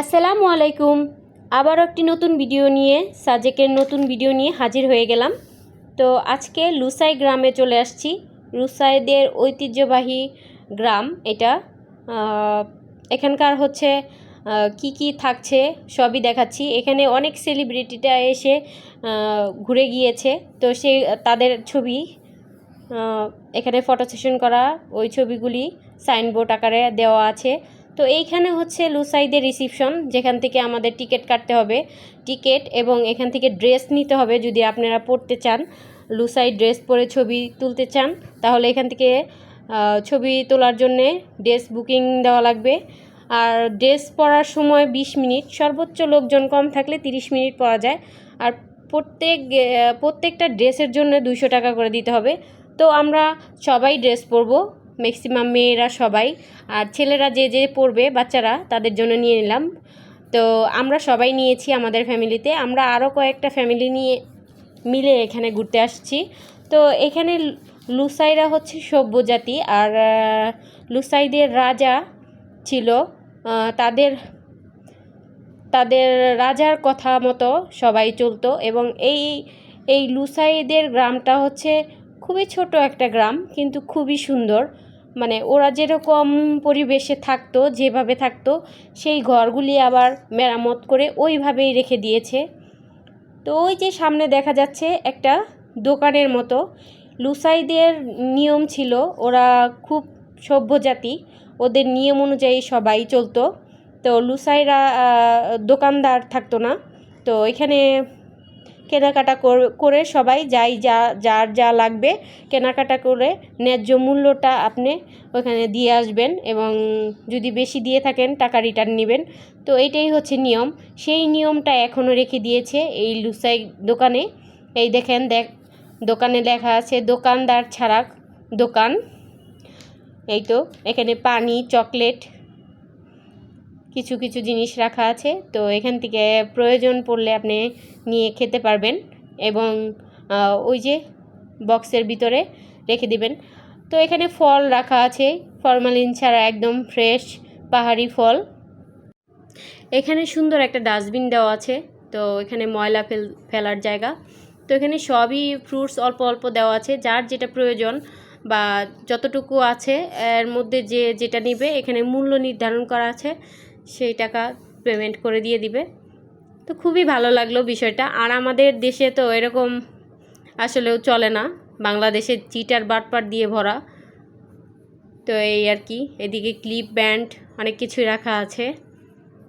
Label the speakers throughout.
Speaker 1: আসসালামু আলাইকুম। আবারও একটি নতুন ভিডিও নিয়ে, সাজেকের নতুন ভিডিও নিয়ে হাজির হয়ে গেলাম। তো আজকে লুসাই গ্রামে চলে আসছি। লুসাইদের ঐতিহ্যবাহী গ্রাম এটা। এখানকার হচ্ছে কি কি থাকছে সবই দেখাচ্ছি। এখানে অনেক সেলিব্রিটিটা এসে ঘুরে গিয়েছে। তো সে, তাদের ছবি এখানে ফটো সেশন করা, ওই ছবিগুলি সাইনবোর্ড আকারে দেওয়া আছে। তো এইখানে হচ্ছে লুসাইদের রিসিপশন, যেখান থেকে আমাদের টিকিট কাটতে হবে। টিকিট এবং এখান থেকে ড্রেস নিতে হবে, যদি আপনারা পড়তে চান লুসাই ড্রেস পরে ছবি তুলতে চান, তাহলে এখান থেকে ছবি তোলার জন্যে ড্রেস বুকিং দেওয়া লাগবে। আর ড্রেস পরার সময় 20 মিনিট, সর্বোচ্চ লোকজন কম থাকলে 30 মিনিট পরা যায়। আর প্রত্যেক প্রত্যেকটা ড্রেসের জন্য দুশো টাকা করে দিতে হবে। তো আমরা সবাই ড্রেস পরবো। ম্যাক্সিমাম মেয়েরা সবাই, আর ছেলেরা যে যে পড়বে বাচ্চারা, তাদের জন্য নিয়ে নিলাম। তো আমরা সবাই নিয়েছি আমাদের ফ্যামিলিতে। আমরা আরও কয়েকটা ফ্যামিলি নিয়ে মিলে এখানে ঘুরতে আসছি। তো এখানে লুসাইরা হচ্ছে সভ্য জাতি আর লুসাইদের রাজা ছিল তাদের তাদের রাজার কথা মতো সবাই চলতো। এবং এই এই লুসাইদের গ্রামটা হচ্ছে খুবই ছোট একটা গ্রাম, কিন্তু খুবই সুন্দর। মানে ওরা যেরকম পরিবেশে থাকতো, যেভাবে থাকতো, সেই ঘরগুলি আবার মেরামত করে ওইভাবেই রেখে দিয়েছে। তো ওই যে সামনে দেখা যাচ্ছে একটা দোকানের মতো। লুসাইদের নিয়ম ছিল, ওরা খুব সভ্য জাতি ওদের নিয়ম অনুযায়ী সবাই চলতো। তো লুসাইরা দোকানদার থাকতো না। তো এখানে কেনাকাটা কর- সবাই যাই যা, যার যা লাগবে কেনাকাটা করে ন্যায্য মূল্যটা আপনি ওখানে দিয়ে আসবেন এবং যদি বেশি দিয়ে থাকেন টাকা রিটার্ন নেবেন। তো এইটাই হচ্ছে নিয়ম। সেই নিয়মটা এখনও রেখে দিয়েছে এই লুসাই দোকানে। এই দেখেন দেখ, দোকানে লেখা আছে দোকানদার ছাড়া দোকান। এই তো, এখানে পানি, চকলেট কিছু কিছু জিনিস রাখা আছে। তো এখান থেকে প্রয়োজন পড়লে আপনি নিয়ে খেতে পারবেন এবং ওই যে বক্সের ভিতরে রেখে দিবেন। তো এখানে ফল রাখা আছে। ফরমালিন ছাড়া একদম ফ্রেশ, পাহাড়ি ফল। এখানে সুন্দর একটা ডাস্টবিন দেওয়া আছে। তো এখানে ময়লা ফেল, ফেলার জায়গা। তো এখানে সবই ফ্রুটস অল্প অল্প দেওয়া আছে। যার যেটা প্রয়োজন বা যতটুকু আছে, এর মধ্যে যে, যেটা নেবে, এখানে মূল্য নির্ধারণ করা আছে। সেই টাকা পেমেন্ট করে দিয়ে দিবে। তো খুবই ভালো লাগল বিষয়টা। আর আমাদের দেশে তো এরকম আসলেও চলে না। বাংলাদেশে চিটার বাটপাট দিয়ে ভরা। তো এই আর কি, এদিকে ক্লিপ ব্যান্ড অনেক কিছুই রাখা আছে।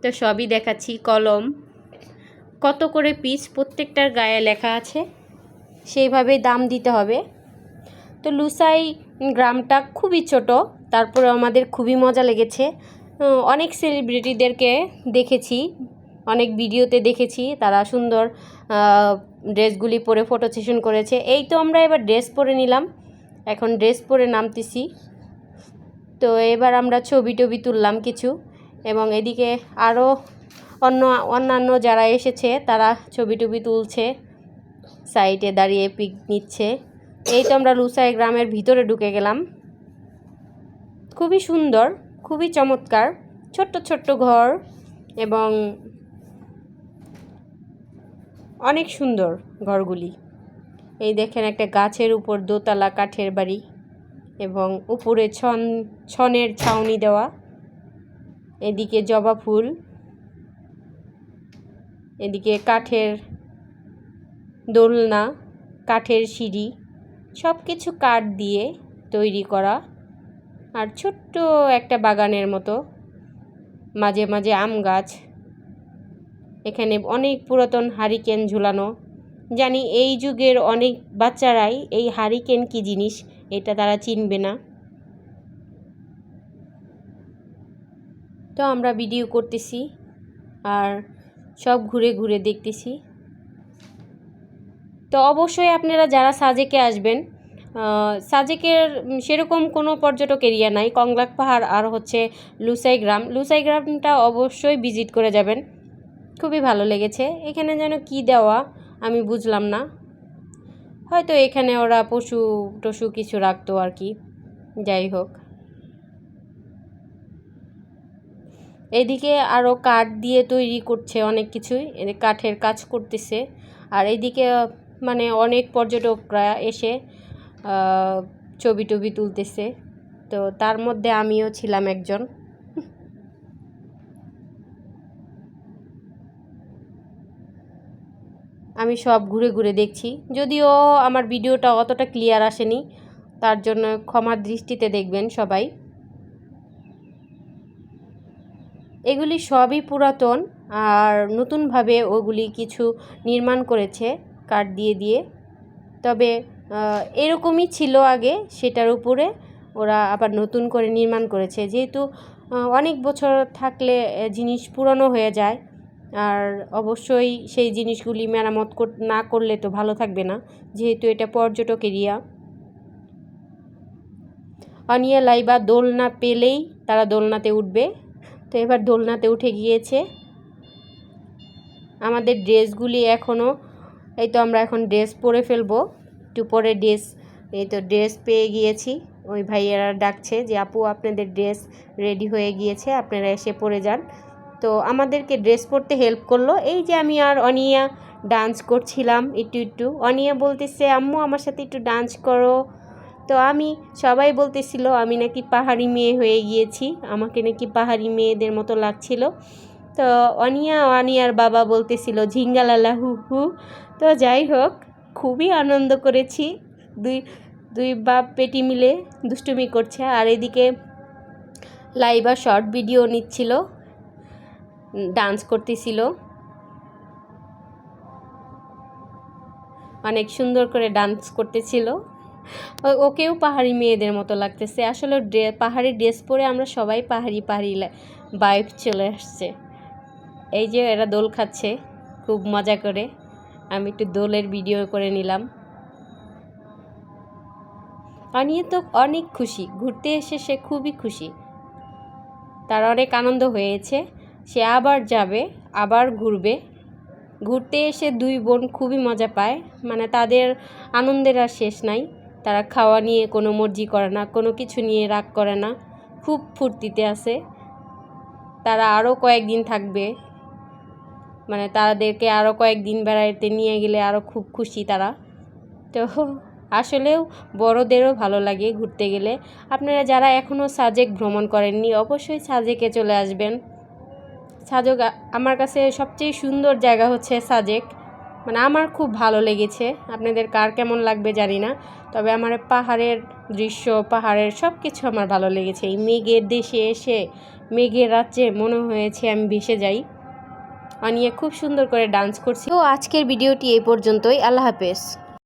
Speaker 1: তো সবই দেখাচ্ছি, কলম। কত করে পিস প্রত্যেকটার গায়ে লেখা আছে, সেইভাবেই দাম দিতে হবে। তো লুসাই গ্রামটা খুবই ছোট তারপরে আমাদের খুবই মজা লেগেছে। অনেক সেলিব্রিটিদেরকে দেখেছি, অনেক ভিডিওতে দেখেছি, তারা সুন্দর ড্রেসগুলি পরে ফটো সেশন করেছে। এই তো আমরা এবার ড্রেস পরে নিলাম, এখন ড্রেস পরে নামতেছি। তো এবার আমরা ছবি টবি তুললাম কিছু, এবং এদিকে আরও অন্য, অন্যান্য যারা এসেছে, তারা ছবি টবি তুলছে, সাইডে দাঁড়িয়ে পিক নিচ্ছে। এই তো আমরা লুসাই গ্রামের ভিতরে ঢুকে গেলাম। খুবই সুন্দর। খুবই চমৎকার। ছোট্ট ছোট্ট ঘর এবং অনেক সুন্দর ঘরগুলি। এই দেখেন একটা গাছের উপর দোতলা কাঠের বাড়ি এবং উপরে ছন, ছনের ছাউনি দেওয়া। এদিকে জবা ফুল। এদিকে কাঠের দোলনা, কাঠের সিঁড়ি। সব কিছু কাঠ দিয়ে তৈরি করা। আর ছোট্ট একটা বাগানের মতো। মাঝে মাঝে আম গাছ। এখানে অনেক পুরাতন হারিকেন ঝুলানো। জানি এই যুগের অনেক বাচ্চারাই এই হারিকেন কি জিনিস, এটা তারা চিনবে না। তো আমরা ভিডিও করতেছি আর সব ঘুরে ঘুরে দেখতেছি। তো অবশ্যই আপনারা যারা সাজেকে আসবেন সাজেকের সেরকম কোনো পর্যটক এরিয়া নাই। কংলাক পাহাড় আর হচ্ছে লুসাই গ্রাম। লুসাই গ্রামটা অবশ্যই ভিজিট করে যাবেন। খুবই ভালো লেগেছে। এখানে যেন কি দেওয়া আমি বুঝলাম না। হয়তো এখানে ওরা পশু টশু কিছু রাখতো আর কি। যাই হোক। এদিকে আরও কাঠ দিয়ে তৈরি করছে অনেক কিছুই। কাঠের কাজ করতেছে। আর এদিকে মানে অনেক পর্যটকরা এসে ছবি টবি তুলতেছে। তো তার মধ্যে আমিও ছিলাম একজন। আমি সব ঘুরে ঘুরে দেখছি। যদিও আমার ভিডিওটা অতটা ক্লিয়ার আসেনি, তার জন্য ক্ষমার দৃষ্টিতে দেখবেন সবাই। এগুলি সবই পুরাতন আর নতুনভাবে ওগুলি কিছু নির্মাণ করেছে কাঠ দিয়ে দিয়ে। তবে এরকমই ছিল আগে সেটার উপরে। ওরা আবার নতুন করে নির্মাণ করেছে। যেহেতু অনেক বছর থাকলে জিনিস পুরনো হয়ে যায়। আর অবশ্যই সেই জিনিসগুলি মেরামত না করলে তো ভালো থাকবে না। যেহেতু এটা পর্যটক এরিয়া। অনিয়া লাইবা দোলনা পেলেই তারা দোলনাতে উঠবে। তো এবার দোলনাতে উঠে গিয়েছে। আমাদের ড্রেসগুলি এখনও এই তো আমরা এখন ড্রেস পরে ফেলব। একটু পরে ড্রেস, এই তো ড্রেস পেয়ে গিয়েছি। ওই ভাইয়েরা ডাকছে যে, আপু, আপনাদের ড্রেস রেডি হয়ে গিয়েছে, আপনারা এসে পরে যান। তো আমাদেরকে ড্রেস পরতে হেল্প করল। এই যে আমি আর অনিয়া ডান্স করছিলাম একটু একটু। অনিয়া বলতেছে, আম্মু, আমার সাথে একটু ডান্স করো। তো আমি, সবাই বলতেছিল, আমি নাকি পাহাড়ি মেয়ে হয়ে গিয়েছি, আমাকে নাকি পাহাড়ি মেয়েদের মতো লাগছিল। তো অনিয়া, অনিয়ার বাবা বলতেছিল, ঝিঙ্গালালা, হু হু। তো যাই হোক খুবই আনন্দ করেছি। দুই দুই বাপ পেটি মিলে দুষ্টুমি করছে। আর এদিকে লাইভা শর্ট ভিডিও নিচ্ছিল ডান্স করতেছিল। অনেক সুন্দর করে ডান্স করতেছিল। ওকেও পাহাড়ি মেয়েদের মতো লাগতেছে। আসলে পাহাড়ি ড্রেস পরে আমরা সবাই পাহাড়ি পাহাড়ি বাইক চলে আসছে। এই যে এরা দোল খাচ্ছে, খুব মজা করে। আমি একটু দোলের ভিডিও করে নিলাম। অনিয়ে তো অনেক খুশি, ঘুরতে এসে সে খুবই খুশি। তার অনেক আনন্দ হয়েছে, সে আবার যাবে, আবার ঘুরবে। ঘুরতে এসে দুই বোন খুবই মজা পায় মানে তাদের আনন্দের আর শেষ নাই। তারা খাওয়া নিয়ে কোনো মর্জি করে না, কোনো কিছু নিয়ে রাগ করে না। খুব ফুর্তিতে আছে। তারা আরও কয়েকদিন থাকবে। মানে তাদেরকে আরও কয়েকদিন বেড়াইতে নিয়ে গেলে আরও খুব খুশি তারা। তো আসলেও বড়দেরও ভালো লাগে ঘুরতে গেলে। আপনারা যারা এখনও সাজেক ভ্রমণ করেননি, অবশ্যই সাজেকে চলে আসবেন। সাজেক আমার কাছে সবচেয়ে সুন্দর জায়গা হচ্ছে সাজেক। মানে আমার খুব ভালো লেগেছে। আপনাদের কার কেমন লাগবে জানি না। তবে আমার পাহাড়ের দৃশ্য, পাহাড়ের সব কিছু আমার ভালো লেগেছে। এই মেঘের দেশে এসে, মেঘের রাজ্যে মনে হয়েছে আমি ভেসে যাই। অনিয়ে খুব সুন্দর করে ডান্স করছি। তো আজকের ভিডিওটি এই পর্যন্তই। আল্লাহ হাফেজ।